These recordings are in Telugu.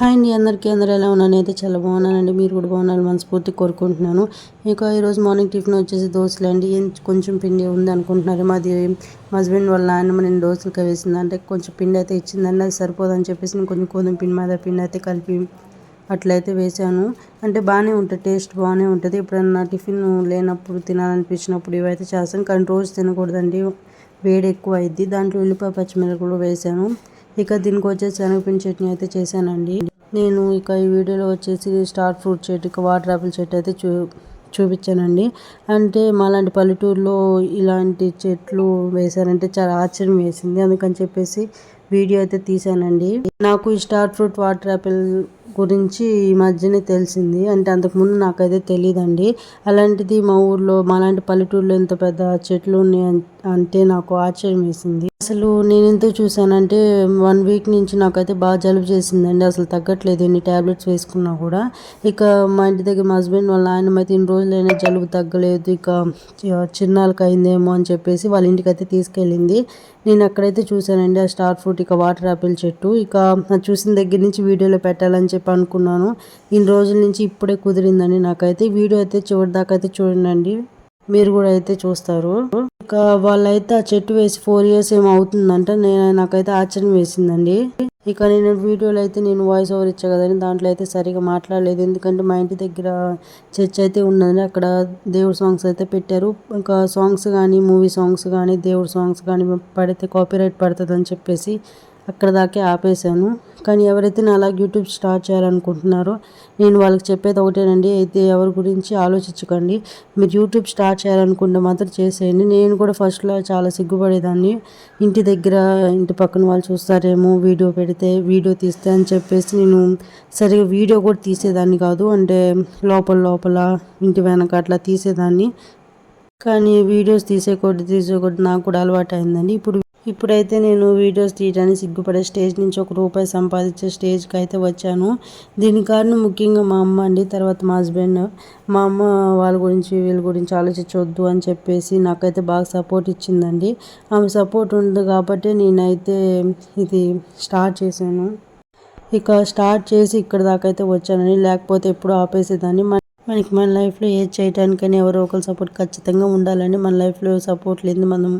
హాయ్ అండి అందరికీ అందరూ ఎలా ఉన్నాను అయితే చాలా బాగున్నానండి. మీరు కూడా బాగున్నారు మనస్ఫూర్తి కోరుకుంటున్నాను. ఇక ఈరోజు మార్నింగ్ టిఫిన్ వచ్చేసి దోశలు అండి. కొంచెం పిండి ఉంది అనుకుంటున్నారు. మాది మా హస్బెండ్ వాళ్ళ నాయనమ్మ నేను దోశలకి వేసింది అంటే కొంచెం పిండి అయితే ఇచ్చిందండి. అది సరిపోదని చెప్పేసి నేను కొంచెం కొంచెం పిండి మీద పిండి అయితే కలిపి అట్లయితే వేసాను అంటే బాగానే ఉంటుంది. టేస్ట్ బాగానే ఉంటుంది. ఎప్పుడన్నా టిఫిన్ లేనప్పుడు తినాలనిపించినప్పుడు ఇవైతే చేస్తాను కానీ రోజు తినకూడదండి. వేడి ఎక్కువ అయింది దాంట్లో ఉల్లిపాయ పచ్చిమిరపకాయలు కూడా వేసాను ఇక దీనికి వచ్చేసి శనగపిండి చట్నీ అయితే చేశానండి. నేను ఇక ఈ వీడియోలో వచ్చేసి స్టార్ ఫ్రూట్ చెట్టు ఇక వాటర్ ఆపిల్ చెట్టు అయితే చూ చూపించానండి. అంటే మాలాంటి పల్లెటూరులో ఇలాంటి చెట్లు వేశారంటే చాలా ఆశ్చర్యం వేసింది. అందుకని చెప్పేసి వీడియో అయితే తీసానండి నాకు ఈ స్టార్ ఫ్రూట్ వాటర్ ఆపిల్ గురించి ఈ మధ్యనే తెలిసింది. అంటే అంతకుముందు నాకైతే తెలియదండి అలాంటిది మా ఊర్లో మాలాంటి పల్లెటూరులో ఎంత పెద్ద చెట్లు ఉన్నాయి అంటే నాకు ఆశ్చర్యం వేసింది. అసలు నేను ఎంత చూసానంటే వన్ వీక్ నుంచి నాకైతే బాగా జలుబు చేసిందండి. అసలు తగ్గట్లేదు ఎన్ని ట్యాబ్లెట్స్ వేసుకున్నా కూడా. ఇక మా ఇంటి దగ్గర మా హస్బెండ్ వాళ్ళ ఆయన అయితే ఇన్ని రోజులైనా జలుబు తగ్గలేదు. ఇక చిన్నాళ్ళకి అయిందేమో అని చెప్పేసి వాళ్ళ ఇంటికి అయితే తీసుకెళ్ళింది. నేను అక్కడైతే చూశానండి ఆ స్టార్ ఫ్రూట్ ఇక వాటర్ ఆపిల్ చెట్టు. ఇక చూసిన దగ్గర నుంచి వీడియోలో పెట్టాలని చెప్పి అనుకున్నాను. ఇన్ని రోజుల నుంచి ఇప్పుడే కుదిరిందండి నాకైతే. వీడియో అయితే చివరిదాకా అయితే చూడండి. మీరు కూడా అయితే చూస్తారు. ఇంకా వాళ్ళైతే ఆ చెట్టు వేసి ఫోర్ ఇయర్స్ ఏమో అవుతుందంట. నేను నాకైతే ఆశ్చర్యం వేసిందండి. ఇక నేను వీడియోలో అయితే నేను వాయిస్ ఓవర్ ఇచ్చా కదండి. దాంట్లో అయితే సరిగా మాట్లాడలేదు. ఎందుకంటే మా ఇంటి దగ్గర చర్చ్ అయితే ఉన్నది అక్కడ దేవుడు సాంగ్స్ అయితే పెట్టారు. ఇంకా సాంగ్స్ కానీ మూవీ సాంగ్స్ కానీ దేవుడు సాంగ్స్ కానీ పడితే కాపీరైట్ పడుతుంది అని చెప్పేసి అక్కడ దాకే ఆపేశాను. కానీ ఎవరైతే నా అలాగే యూట్యూబ్ స్టార్ట్ చేయాలనుకుంటున్నారో నేను వాళ్ళకి చెప్పేది ఒకటేనండి. అయితే ఎవరి గురించి ఆలోచించకండి. మీరు యూట్యూబ్ స్టార్ట్ చేయాలనుకుంటే మాత్రం చేసేయండి. నేను కూడా ఫస్ట్లో చాలా సిగ్గుపడేదాన్ని. ఇంటి దగ్గర ఇంటి పక్కన వాళ్ళు చూస్తారేమో వీడియో పెడితే వీడియో తీస్తే అని చెప్పేసి నేను సరిగా వీడియో కూడా తీసేదాన్ని కాదు. అంటే లోపల లోపల ఇంటి వెనక అట్లా తీసేదాన్ని. కానీ వీడియోస్ తీసేకొద్ది తీసేకొద్ది నాకు కూడా అలవాటు అయిందండి ఇప్పుడు ఇప్పుడైతే నేను వీడియోస్ తీయడానికి సిగ్గుపడే స్టేజ్ నుంచి ఒక రూపాయి సంపాదించే స్టేజ్కి అయితే వచ్చాను. దీని కారణం ముఖ్యంగా మా అమ్మ అండి తర్వాత మా హస్బెండ్. మా అమ్మ వాళ్ళ గురించి వీళ్ళ గురించి ఆలోచించవద్దు అని చెప్పేసి నాకైతే బాగా సపోర్ట్ ఇచ్చిందండి. ఆమె సపోర్ట్ ఉంది కాబట్టి నేనైతే ఇది స్టార్ట్ చేశాను. ఇక స్టార్ట్ చేసి ఇక్కడ దాకా అయితే వచ్చానని లేకపోతే ఎప్పుడు ఆపేసేదాన్ని. మనకి మన లైఫ్లో ఏది చేయడానికైనా ఎవరో ఒకరు సపోర్ట్ ఖచ్చితంగా ఉండాలని మన లైఫ్లో సపోర్ట్ లేదు మనం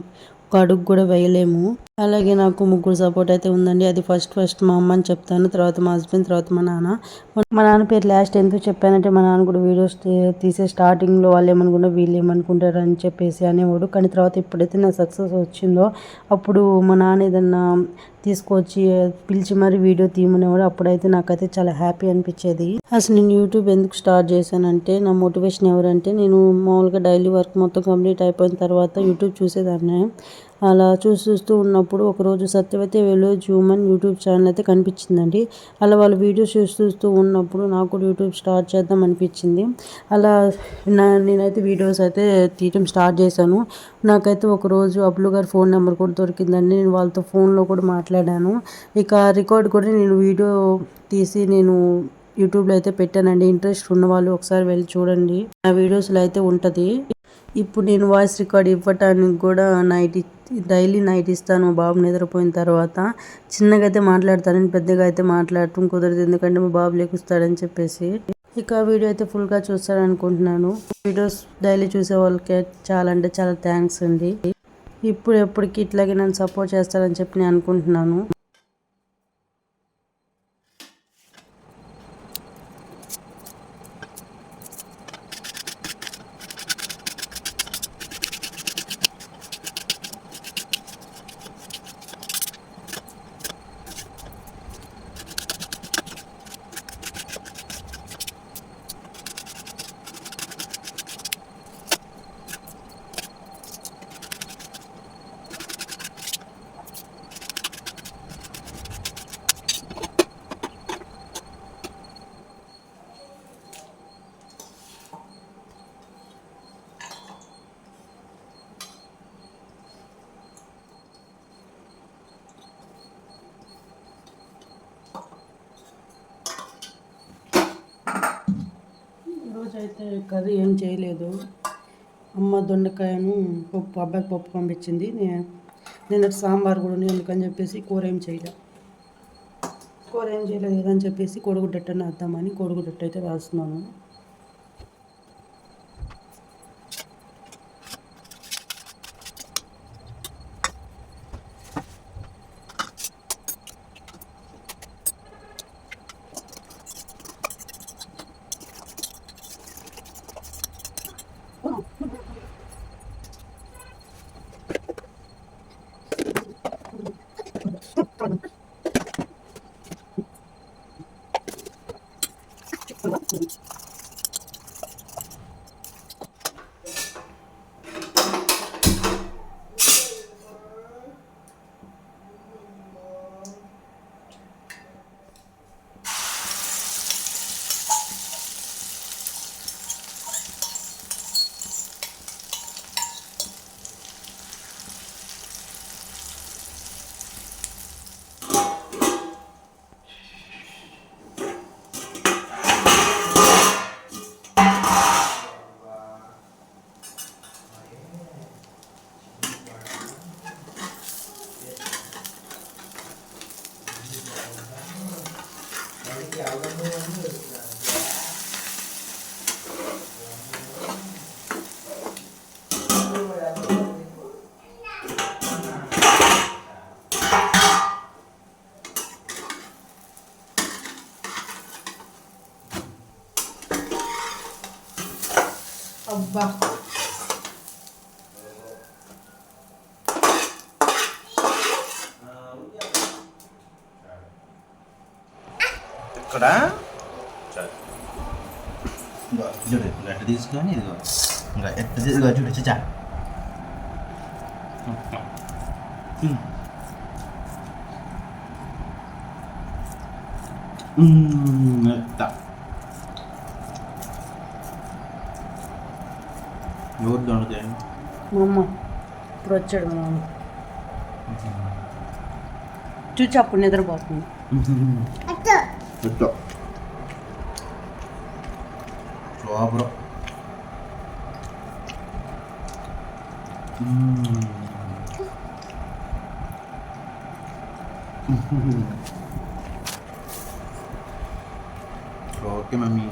ఒక అడుగు కూడా వేయలేము. అలాగే నాకు ముగ్గురు సపోర్ట్ అయితే ఉందండి. అది ఫస్ట్ ఫస్ట్ మా అమ్మ అని చెప్తాను. తర్వాత మా హస్బెండ్ తర్వాత మా నాన్న. మా నాన్న పేరు లాస్ట్ ఎందుకు చెప్పానంటే మా నాన్న కూడా వీడియోస్ తీసే స్టార్టింగ్లో వాళ్ళు ఏమనుకుంటారు వీళ్ళు ఏమనుకుంటారు అని చెప్పేసి అనేవాడు. కానీ తర్వాత ఎప్పుడైతే నా సక్సెస్ వచ్చిందో అప్పుడు మా నాన్న ఏదన్నా తీసుకొచ్చి పిలిచి మరి వీడియో తీయమనేవాడు. అప్పుడైతే నాకైతే చాలా హ్యాపీ అనిపించేది. అసలు నేను యూట్యూబ్ ఎందుకు స్టార్ట్ చేశానంటే నా మోటివేషన్ ఎవరంటే నేను మామూలుగా డైలీ వర్క్ మొత్తం కంప్లీట్ అయిపోయిన తర్వాత యూట్యూబ్ చూసేదాన్ని. అలా చూస్తూ ఉన్నప్పుడు ఒకరోజు Satyavathi village human YouTube channel అయితే కనిపించిందండి. అలా వాళ్ళ వీడియోస్ చూసి చూస్తూ ఉన్నప్పుడు నాకు కూడా యూట్యూబ్ స్టార్ట్ చేద్దాం అనిపించింది. అలా నా నేనైతే వీడియోస్ అయితే తీయటం స్టార్ట్ చేశాను. నాకైతే ఒకరోజు అబ్లు గారి ఫోన్ నెంబర్ కూడా దొరికిందండి. నేను వాళ్ళతో ఫోన్లో కూడా మాట్లాడాను. ఇక రికార్డ్ కూడా నేను వీడియో తీసి నేను యూట్యూబ్లో అయితే పెట్టానండి. ఇంట్రెస్ట్ ఉన్న వాళ్ళు ఒకసారి వెళ్ళి చూడండి. నా వీడియోస్లో అయితే ఉంటుంది. ఇప్పుడు నేను వాయిస్ రికార్డ్ ఇవ్వటానికి కూడా నైట్ డైలీ నైట్ ఇస్తాను. మా బాబు నిద్రపోయిన తర్వాత చిన్నగా అయితే మాట్లాడతానని పెద్దగా అయితే మాట్లాడటం కుదరదు. ఎందుకంటే మా బాబు లేకుస్తాడని చెప్పేసి ఇక వీడియో అయితే ఫుల్గా చూస్తారనుకుంటున్నాను. వీడియోస్ డైలీ చూసే వాళ్ళకి చాలా అంటే చాలా థ్యాంక్స్ అండి. ఇప్పుడు ఎప్పటికీ ఇట్లాగే నన్ను సపోర్ట్ చేస్తారని చెప్పి నేను అనుకుంటున్నాను. అయితే కర్రీ ఏం చేయలేదు. అమ్మ దొండకాయను పప్పు అబ్బాయికి పప్పు పంపించింది. నేను సాంబార్ కూడా ఉంది అందుకని చెప్పేసి కూర ఏం చేయలే. కూర ఏం చేయలేదు కదా అని చెప్పేసి కోడిగుడ్డట్టని కొడుకు కోడిగుడ్డట్టు అయితే రాస్తున్నాను. ఇదిగో ఎట్ట తీసుకొని ఇదిగో ఇంకా ఎట్ట తీ- ఇదిగో చూడు చచ్చా ఎట్ట ఎవరు దొండతాయి మా అమ్మ ఇప్పుడు వచ్చాడు మా మామ చూచి అప్పుడు నిద్రపోతుంది ఎట్టో సూపర్ ఓకే మమ్మీ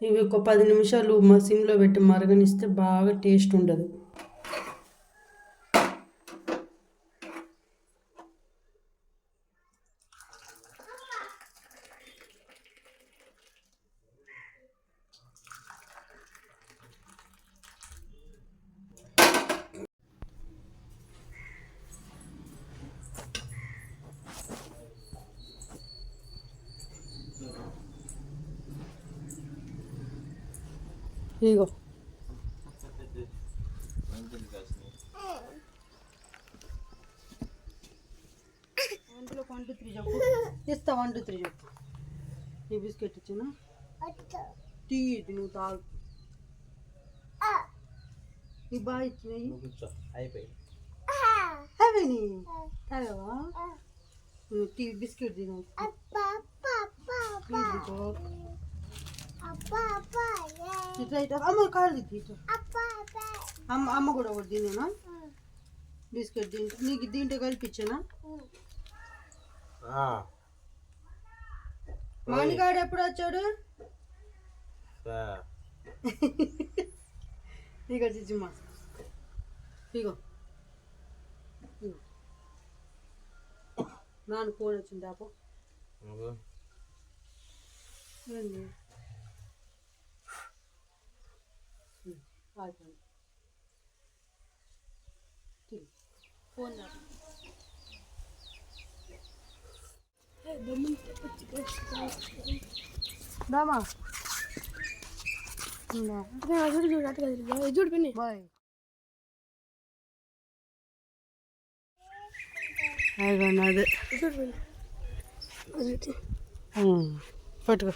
ఇవి ఒక పది నిమిషాలు మా సిమ్లో పెట్టి మరగనిస్తే బాగా టేస్ట్ ఉండదు. అందులో వన్ టూ త్రీ చెప్పు ఇస్తా వన్ టూ త్రీ చెప్పు ఈ బిస్కెట్ ఇచ్చిన టీ ఇది నువ్వు తాగు ఈ బాగా ఇచ్చినాయి అయిపోయి తాగవా నువ్వు టీ బిస్కెట్ తిన ప్లీజ్ ఇగో ఇట్లా ఇట్లా అమ్మ కాదు ఇట్లా అమ్మ అమ్మ కూడా ఒకటి తినేనా బిస్కెట్ దీంట్లో నీకు దీంట్లో కలిపించానా మానిగాడు ఎప్పుడు వచ్చాడు చిచ్చిమ్మ ఇగో ఇగో నాన్న ఫోన్ వచ్చింది ఆపో ఏంది ఉమ్, అయిపోయింది తిను. ఫోన్ దామా చూడు చూడు అటు కదా చూడు పిన్ని బాయ్ అదే చూడు పిన్ని పట్టుకో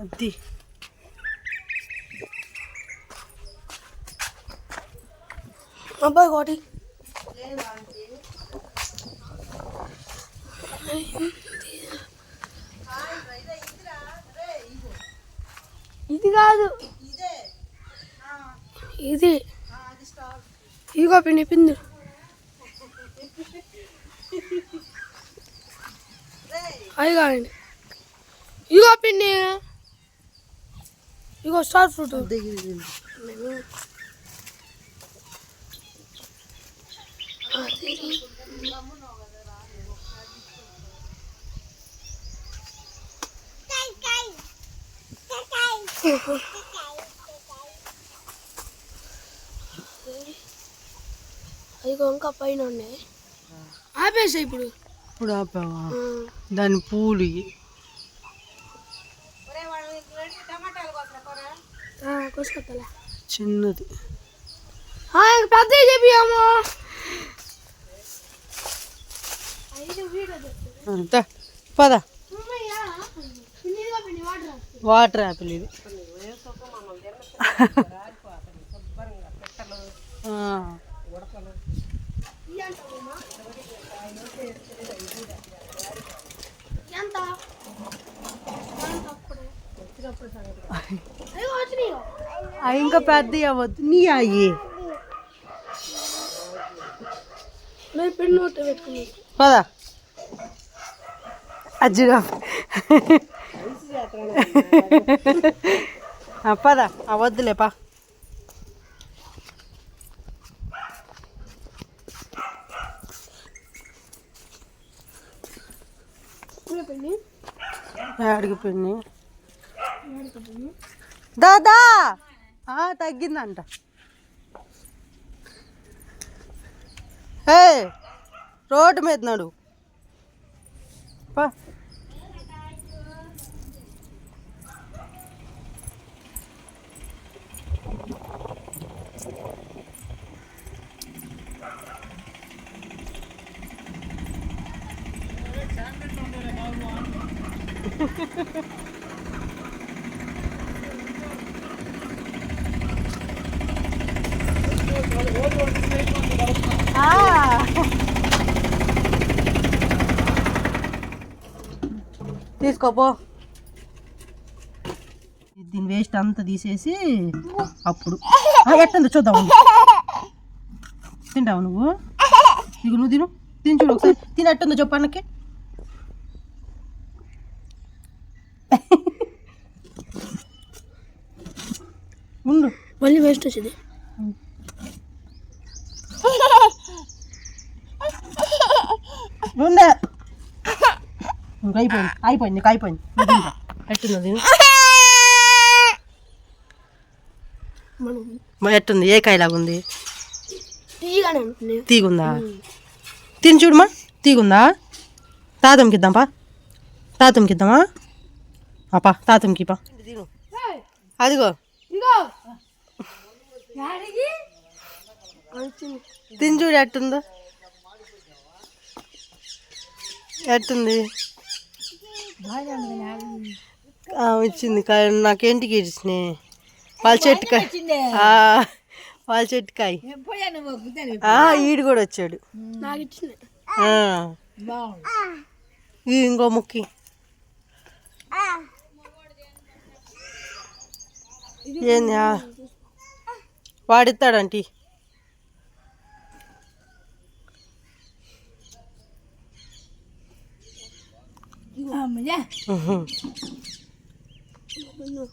అది అబ్బాయి కోటి ఇది కాదు. ఇది. ఇదిగో పిండి పిండి. అది కాదండి. ఇదిగో పిండి. ఇదిగో స్టార్ ఫ్రూట్ దగ్గర తిను. అదిగో ఇంకా పైన ఉన్నాయి. ఆపేసా ఇప్పుడు. ఇప్పుడు ఆపావా. దాని పూలు చిన్నది. చెప్పియాము. అంతా పద. వాటర్ యాపిల్ ఇది. ఇంకా పెద్ద అవ్వద్దు. నీ అయ్యి. పెట్టుకున్నాను పదా. అజ్జిరా పదా. అవద్దులేపా అడిగిపోయింది దాదా! తగ్గిందంట. ఏ రోడ్డు మీద నడు పా ఆ. తీసుకోపో దీని వేస్ట్ అంతా తీసేసి అప్పుడు. ఎట్టుందో చూద్దాం. తింటావు నువ్వు? ఇక నువ్వు తిను. తిని చూడు ఒకసారి. తినట్టుందో చెప్పు అన్నకి. ఉండు. మళ్ళీ వేస్ట్ వచ్చింది. ఉండే. ఇంకా అయిపోయింది అయిపోయింది నీకు అయిపోయింది. ఎట్టుందో ఎట్టుంది? ఏ కాయలాగా ఉంది? తీయగానే ఉంటుంది. తీగుందా? తిని చూడమా. తీగుందా? తాతంకి ఇద్దాంపా తాతంకి ఇద్దామా? అప్పా తాతంకి పా. అదిగో. తిని చూడు ఎట్టుందో. ఎట్టుంది? వచ్చింది. నాకేంటికి ఇచ్చినాయి వాళ్ళ చెట్టుకాయ ఆ, వాళ్ళ చెట్టుకాయ ఆ, ఈడు కూడా వచ్చాడు. నాకు ఇచ్చింది. ఆ. ఇది ఇంకో ముక్కి ఏంది ఆ? వాడిస్తాడంటీ ఉహు.